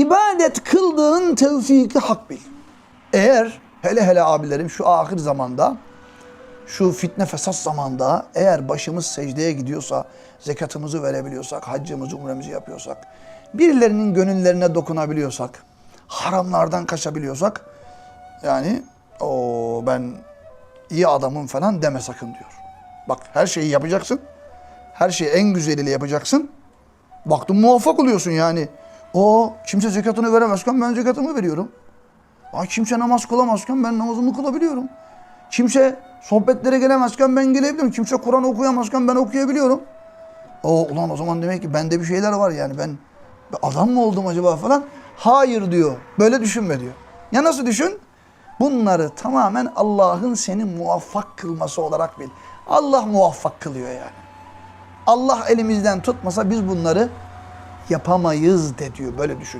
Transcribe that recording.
ibadet kıldığın tevfiki hak bil. Eğer hele hele abilerim şu ahir zamanda şu fitne fesat zamanda eğer başımız secdeye gidiyorsa, zekatımızı verebiliyorsak, haccımızı, umremizi yapıyorsak, birilerinin gönüllerine dokunabiliyorsak, haramlardan kaçabiliyorsak, yani o ben iyi adamım falan deme sakın diyor. Bak her şeyi yapacaksın. Her şeyi en güzeliyle yapacaksın. Baktın muvaffak oluyorsun yani. O kimse zekatını veremezken ben zekatımı veriyorum. Aa, kimse namaz kılamazken ben namazımı kılabiliyorum. Kimse sohbetlere gelemezken ben gelebiliyorum. Kimse Kur'an okuyamazken ben okuyabiliyorum. O ulan o zaman demek ki bende bir şeyler var yani ben adam mı oldum acaba falan. Hayır diyor. Böyle düşünme diyor. Ya nasıl düşün? Bunları tamamen Allah'ın seni muvaffak kılması olarak bil. Allah muvaffak kılıyor yani. Allah elimizden tutmasa biz bunları yapamayız de diyor. Böyle düşün.